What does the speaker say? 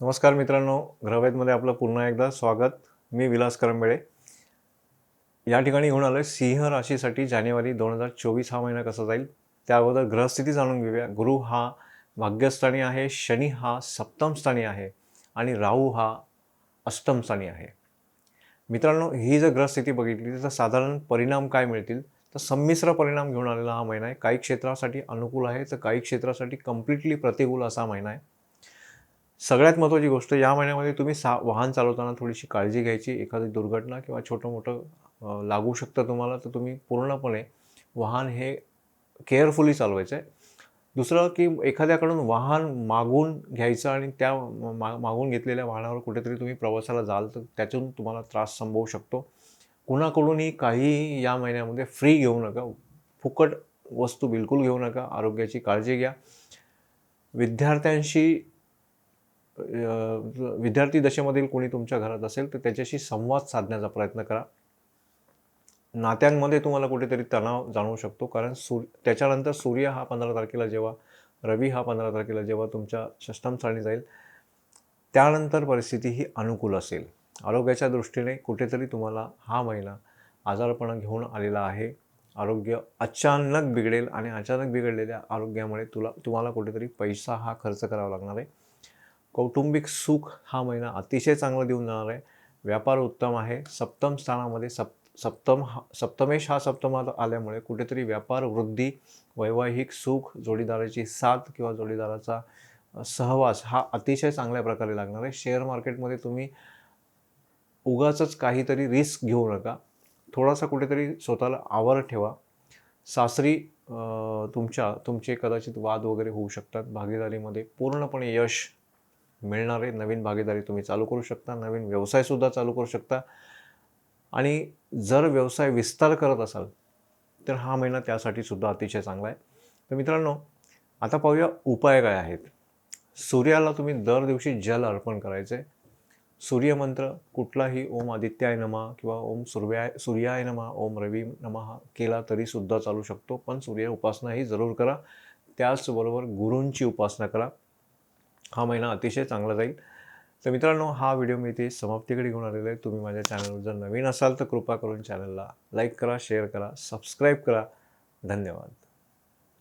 नमस्कार मित्रांनो ग्रहवेदमध्ये आपलं पुन्हा एकदा स्वागत. मी विलास करंबेळे या ठिकाणी घेऊन आलो सिंह राशीसाठी जानेवारी दोन हजार चोवीस हा महिना कसा जाईल? त्या अगोदर ग्रहस्थिती जाणून घेऊया. गुरु हा भाग्यस्थानी आहे शनी हा सप्तमस्थानी आहे आणि राहू हा अष्टमस्थानी आहे. मित्रांनो ही जर ग्रहस्थिती बघितली तर साधारण परिणाम काय मिळतील? तर संमिश्र परिणाम घेऊन आलेला हा महिना आहे. काही क्षेत्रासाठी अनुकूल आहे तर काही क्षेत्रासाठी कम्प्लिटली प्रतिकूल असा महिना आहे. सगळ्यात महत्त्वाची गोष्ट या महिन्यामध्ये तुम्ही सा वाहन चालवताना थोडीशी काळजी घ्यायची एखादी दुर्घटना किंवा छोटं मोठं लागू शकतं तुम्हाला तर तुम्ही पूर्णपणे वाहन हे केअरफुली चालवायचं आहे दुसरं की एखाद्याकडून वाहन मागून घ्यायचं आणि त्या मा मागून घेतलेल्या वाहनावर कुठेतरी तुम्ही प्रवासाला जाल तर त्यातून तुम्हाला त्रास संभवू शकतो. कुणाकडूनही काही या महिन्यामध्ये फ्री घेऊ नका. फुकट वस्तू बिलकुल घेऊ नका. आरोग्याची काळजी घ्या. विद्यार्थ्यांशी विद्यार्थी दशेमधील कोणी तुमच्या घरात असेल तर त्याच्याशी संवाद साधण्याचा प्रयत्न करा. नात्यांमध्ये तुम्हाला कुठेतरी तणाव जाणवू शकतो कारण सूर त्याच्यानंतर सूर्य हा पंधरा तारखेला जेव्हा रवी हा पंधरा तारखेला जेव्हा तुमच्या षष्टम स्थानी जाईल त्यानंतर परिस्थिती ही अनुकूल असेल. आरोग्याच्या दृष्टीने कुठेतरी तुम्हाला हा महिना आजारपणा घेऊन आलेला आहे. आरोग्य अचानक बिघडेल आणि अचानक बिघडलेल्या आरोग्यामुळे तुला तुम्हाला कुठेतरी पैसा हा खर्च करावा लागणार आहे. कौटुंबिक सुख हा महिना अतिशय चांगला देऊन जाणार आहे. व्यापार उत्तम आहे. सप्तम स्थानामध्ये सप सप्तम हा सप्तमेश हा सप्तमात आल्यामुळे कुठेतरी व्यापार वृद्धी वैवाहिक सुख जोडीदाराची साथ किंवा जोडीदाराचा सहवास हा अतिशय चांगल्या प्रकारे लागणार आहे. शेअर मार्केटमध्ये तुम्ही उगाच काहीतरी रिस्क घेऊ नका. थोडासा कुठेतरी स्वतःला आवर ठेवा. सासरी तुमच्या तुमचे कदाचित वाद वगैरे होऊ शकतात. भागीदारीमध्ये पूर्णपणे यश मिळणारे नवीन भागीदारी तुम्ही चालू करू शकता नवीन व्यवसायसुद्धा चालू करू शकता. आणि जर व्यवसाय विस्तार करत असाल तर हा महिना त्यासाठी सुद्धा अतिशय चांगला आहे. तर मित्रांनो आता पाहूया उपाय काय आहेत. सूर्याला तुम्ही दर दिवशी जल अर्पण करायचे. आहे सूर्यमंत्र कुठलाही ओम आदित्याय नमा किंवा ओम सूर्याय सूर्याय नमा ओम रवी नमा केला तरीसुद्धा चालू शकतो. पण सूर्य उपासना ही जरूर करा. त्याचबरोबर गुरूंची उपासना करा. हा महिना अतिशय चांगला जाईल. तर मित्रांनो हा व्हिडिओ मी इथे समाप्तीकडे घेऊन आलेला आहे. तुम्ही माझ्या चॅनलवर जर नवीन असाल तर कृपा करून चॅनलला लाईक करा शेअर करा सबस्क्राईब करा. धन्यवाद.